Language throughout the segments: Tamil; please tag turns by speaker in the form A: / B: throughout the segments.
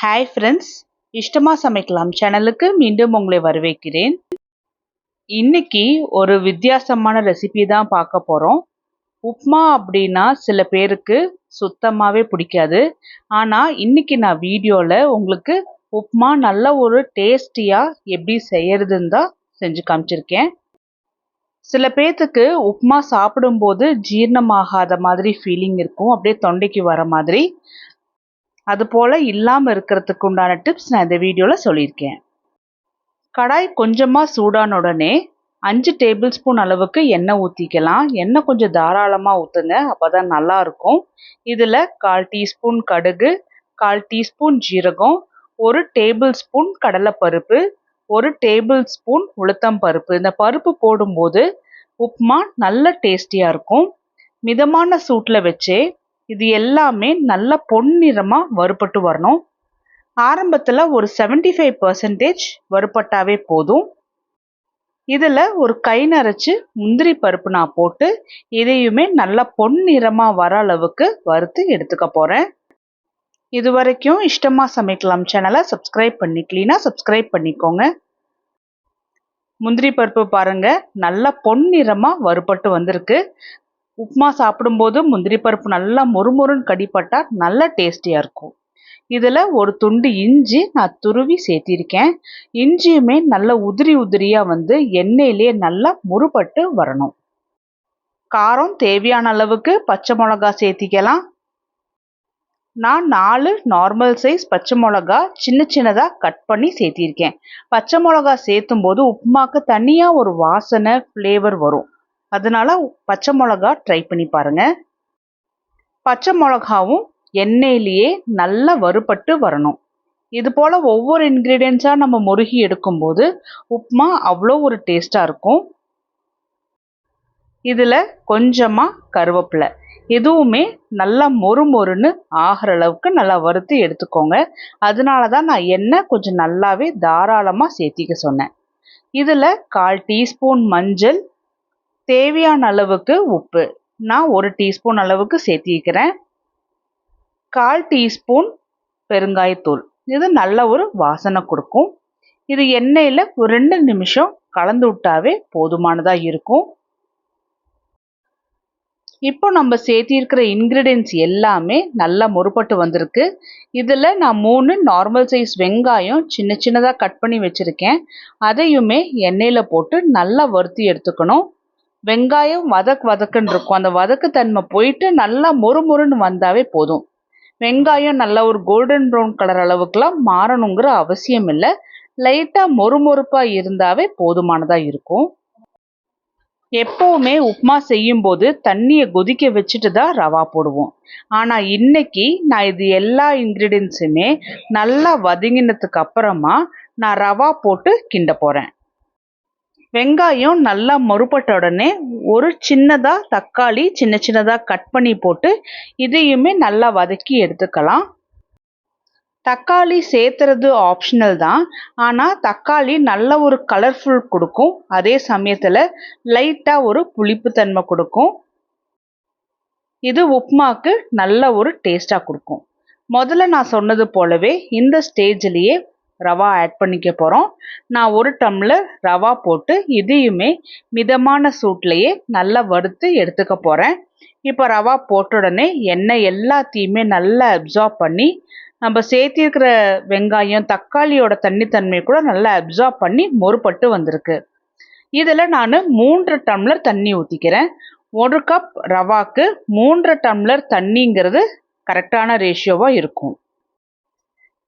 A: ஹாய் ஃப்ரெண்ட்ஸ் இஷ்டமா சமைக்கலாம் சேனலுக்கு மீண்டும் உங்களை வரவேற்கிறேன். இன்னைக்கு ஒரு வித்தியாசமான ரெசிபி தான் பார்க்க போகிறோம் உப்மா அப்படின்னா சில பேருக்கு சுத்தமாகவே பிடிக்காது. ஆனால் இன்னைக்கு நான் வீடியோவில் உங்களுக்கு உப்மா நல்ல ஒரு டேஸ்டியாக எப்படி செய்யறதுன்னு தான் செஞ்சு காமிச்சிருக்கேன். சில பேர்த்துக்கு உப்மா சாப்பிடும்போது ஜீரணமாகாத மாதிரி ஃபீலிங் இருக்கும். அப்படியே தொண்டைக்கு வர மாதிரி. அது போல் இல்லாமல் இருக்கிறதுக்கு உண்டான டிப்ஸ் நான் இந்த வீடியோவில் சொல்லியிருக்கேன். கடாய் கொஞ்சமாக சூடான உடனே அஞ்சு டேபிள் ஸ்பூன் அளவுக்கு எண்ணெய் ஊற்றிக்கலாம் எண்ணெய் கொஞ்சம் தாராளமாக ஊற்றுங்க அப்போ தான் நல்லாயிருக்கும் இதில் கால் டீஸ்பூன் கடுகு கால் டீஸ்பூன் ஜீரகம் ஒரு டேபிள் ஸ்பூன் கடலைப்பருப்பு ஒரு டேபிள் ஸ்பூன் உளுத்தம் பருப்பு. இந்த பருப்பு போடும்போது உப்புமா நல்ல டேஸ்டியாக இருக்கும். மிதமான சூட்டில் வச்சே இது எல்லாமே நல்ல பொன்னிறமாக வறுபட்டு வரணும். ஆரம்பத்தில் ஒரு செவன்டி ஃபைவ் பர்சன்டேஜ் வறுபட்டாவே போதும். இதில் ஒரு கை நரைச்சி முந்திரி பருப்பு நான் போட்டு இதையுமே நல்ல பொன்னிறமாக வர அளவுக்கு வறுத்து எடுத்துக்க போகிறேன் இது வரைக்கும் இஷ்டமாக சமைக்கலாம் சேனலை சப்ஸ்கிரைப் பண்ணிக்கலீனா சப்ஸ்கிரைப் பண்ணிக்கோங்க. முந்திரி பருப்பு பாருங்கள் நல்ல பொன்னிறமாக வறுபட்டு வந்திருக்கு. உப்புமா சாப்பிடும்போது முந்திரி பருப்பு நல்லா மொறுமொறுன்னு கடிப்பட்டா நல்லா டேஸ்டியாக இருக்கும். இதில் ஒரு துண்டு இஞ்சி நான் துருவி சேர்த்திருக்கேன். இஞ்சியுமே நல்ல உதிரி உதிரியாக வந்து எண்ணெயிலே நல்லா முறுபட்டு வரணும். காரம் தேவையான அளவுக்கு பச்சை மிளகா சேர்த்திக்கலாம். நான் நாலு நார்மல் சைஸ் பச்சை மிளகா சின்ன சின்னதாக கட் பண்ணி சேர்த்திருக்கேன். பச்சை மிளகா சேர்த்தும் போது உப்புமாக்கு தனியாக ஒரு வாசனை ஃப்ளேவர் வரும். அதனால பச்சை மிளகா ட்ரை பண்ணி பாருங்க. பச்சை மிளகாவும் எண்ணெயிலேயே நல்லா வறுபட்டு வரணும். இது போல் ஒவ்வொரு இன்க்ரீடியன்ஸாக நம்ம முருகி எடுக்கும்போது உப்புமா அவ்வளோ ஒரு டேஸ்ட்டாக இருக்கும். இதில் கொஞ்சமாக கருவேப்பிலை. எதுவுமே நல்லா மொறு மொறுன்னு ஆகிற அளவுக்கு நல்லா வறுத்து எடுத்துக்கோங்க. அதனால தான் நான் எண்ணெய் கொஞ்சம் நல்லாவே தாராளமாக சேர்த்திக்க சொன்னேன். இதில் கால் டீஸ்பூன் மஞ்சள் தேவையான அளவுக்கு உப்பு. நான் ஒரு டீஸ்பூன் அளவுக்கு சேர்த்திக்கிறேன் கால் டீஸ்பூன் பெருங்காயத்தூள். இது நல்ல ஒரு வாசனை கொடுக்கும். இது எண்ணெயில் ஒரு ரெண்டு நிமிஷம் கலந்து விட்டாவே போதுமானதாக இருக்கும். இப்போ நம்ம சேர்த்திருக்கிற இன்க்ரீடியன்ஸ் எல்லாமே நல்லா முறுப்பட்டு வந்திருக்கு. இதில் நான் மூணு நார்மல் சைஸ் வெங்காயம் சின்ன சின்னதாக கட் பண்ணி வச்சுருக்கேன். அதையுமே எண்ணெயில் போட்டு நல்லா வறுத்தி எடுத்துக்கணும். வெங்காயம் வதக் வதக்குன்னு இருக்கும். அந்த வதக்கு தன்மை போயிட்டு நல்லா மொறு மொறுன்னு வந்தாவே போதும். வெங்காயம் நல்லா ஒரு கோல்டன் ப்ரௌன் கலர் அளவுக்குலாம் மாறணுங்கிற அவசியம் இல்லை. லைட்டாக மொறு மொறுப்பாக இருந்தாவே போதுமானதாக இருக்கும். எப்போவுமே உப்மா செய்யும்போது தண்ணியை கொதிக்க வச்சுட்டு தான் ரவா போடுவோம். ஆனால் இன்னைக்கு நான் இது எல்லா இன்க்ரீடியன்ஸுமே நல்லா வதங்கினதுக்கு அப்புறமா நான் ரவா போட்டு கிண்ட போகிறேன் வெங்காயம் நல்லா மறுபட்ட உடனே ஒரு சின்னதாக தக்காளி சின்ன சின்னதாக கட் பண்ணி போட்டு இதையுமே நல்லா வதக்கி எடுத்துக்கலாம். தக்காளி சேர்த்துறது ஆப்ஷனல் தான். ஆனால் தக்காளி நல்ல ஒரு கலர்ஃபுல் கொடுக்கும். அதே சமயத்தில் லைட்டாக ஒரு புளிப்புத்தன்மை கொடுக்கும். இது உப்மாக்கு நல்ல ஒரு டேஸ்ட்டாக கொடுக்கும். முதல்ல நான் சொன்னது போலவே இந்த ஸ்டேஜ்லேயே ரவா ஆட் பண்ணிக்க போகிறோம் நான் ஒரு டம்ளர் ரவா போட்டு இதையுமே மிதமான சூட்லேயே நல்லா வறுத்து எடுத்துக்க போகிறேன் இப்போ ரவா போட்ட உடனே எண்ணெய் எல்லாத்தையுமே நல்லா அப்சார்ப் பண்ணி நம்ம சேர்த்திருக்கிற வெங்காயம் தக்காளியோட தண்ணித்தன்மை கூட நல்லா அப்சார்ப் பண்ணி மொறுபட்டு வந்திருக்கு. இதில் நான் மூன்று டம்ளர் தண்ணி ஊற்றிக்கிறேன் ஒரு கப் ரவாக்கு மூன்று டம்ளர் தண்ணிங்கிறது கரெக்டான ரேஷியோவாக இருக்கும்.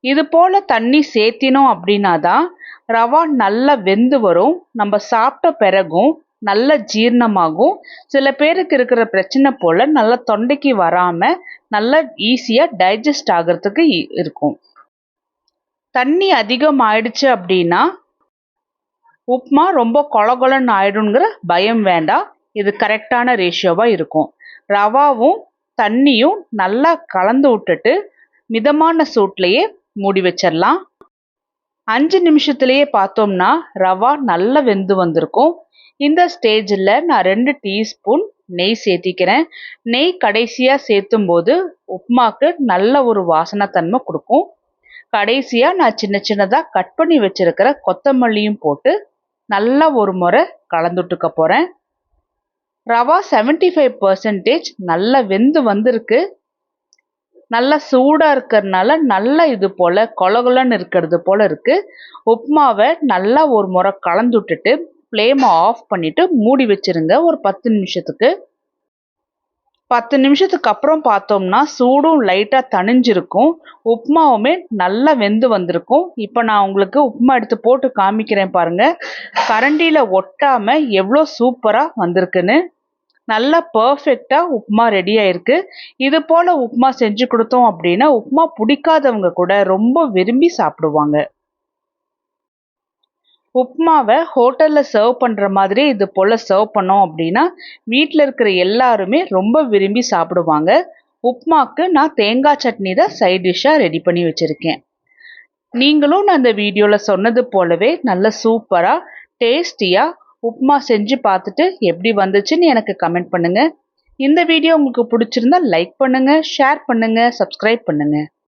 A: இது போல் தண்ணி சேர்த்தினோம் அப்படின்னா தான் ரவா நல்லா வெந்து வரும். நம்ம சாப்பிட்ட பிறகும் நல்ல ஜீர்ணமாகும். சில பேருக்கு இருக்கிற பிரச்சனை போல் நல்லா தொண்டைக்கு வராமல் நல்லா ஈஸியாக டைஜஸ்ட் ஆகிறதுக்கு இருக்கும். தண்ணி அதிகம் ஆயிடுச்சு அப்படின்னா உப்மா ரொம்ப கொலகொலன்னு ஆயிடுங்கிற பயம் வேண்டாம் இது கரெக்டான ரேஷியோவாக இருக்கும். ரவாவும் தண்ணியும் நல்லா கலந்து விட்டுட்டு மிதமான சூட்லேயே மூடி வச்சிடலாம் அஞ்சு நிமிஷத்துலேயே பார்த்தோம்னா ரவா நல்லா வெந்து வந்திருக்கும். இந்த ஸ்டேஜில் நான் ரெண்டு டீஸ்பூன் நெய் சேர்த்திக்கிறேன். நெய் கடைசியாக சேர்த்தும் போது உப்மாக்கு நல்ல ஒரு வாசனைத்தன்மை கொடுக்கும். கடைசியாக நான் சின்ன சின்னதாக கட் பண்ணி வச்சிருக்கிற கொத்தமல்லியும் போட்டு நல்லா ஒரு முறை கலந்துட்டுக்க போகிறேன் ரவா செவன்ட்டி ஃபைவ் பர்சன்டேஜ் நல்லா வெந்து வந்திருக்கு. நல்லா சூடாக இருக்கிறதுனால நல்லா இது போல் கொலகுலன்னு இருக்கிறது போல் இருக்குது உப்புமாவை நல்லா ஒரு முறை கலந்து விட்டுட்டு ஃப்ளேமை ஆஃப் பண்ணிவிட்டு மூடி வச்சுருங்க ஒரு பத்து நிமிஷத்துக்கு. பத்து நிமிஷத்துக்கு அப்புறம் பார்த்தோம்னா சூடும் லைட்டாக தணிஞ்சிருக்கும். உப்புமாவுமே நல்லா வெந்து வந்திருக்கும். இப்போ நான் உங்களுக்கு உப்புமா எடுத்து போட்டு காமிக்கிறேன் பாருங்கள் கரண்டியில் ஒட்டாமல் எவ்வளோ சூப்பராக வந்திருக்குன்னு. நல்லா பர்ஃபெக்டாக உப்புமா ரெடி ஆயிருக்கு. இது போல் உப்புமா செஞ்சு கொடுத்தோம் அப்படின்னா உப்புமா பிடிக்காதவங்க கூட ரொம்ப விரும்பி சாப்பிடுவாங்க. உப்புமாவை ஹோட்டலில் சர்வ் பண்ணுற மாதிரி இது போல் சர்வ் பண்ணோம் அப்படின்னா வீட்டில் இருக்கிற எல்லாருமே ரொம்ப விரும்பி சாப்பிடுவாங்க. உப்புமாக்கு நான் தேங்காய் சட்னி தான் சைட் டிஷ்ஷாக ரெடி பண்ணி வச்சுருக்கேன். நீங்களும் நான் அந்த வீடியோவில் சொன்னது போலவே நல்ல சூப்பராக டேஸ்டியாக உப்புமா செஞ்சு பார்த்துட்டு எப்படி வந்துச்சுன்னு எனக்கு கமெண்ட் பண்ணுங்கள் இந்த வீடியோ உங்களுக்கு பிடிச்சிருந்தா லைக் பண்ணுங்கள் ஷேர் பண்ணுங்கள் சப்ஸ்கிரைப் பண்ணுங்கள்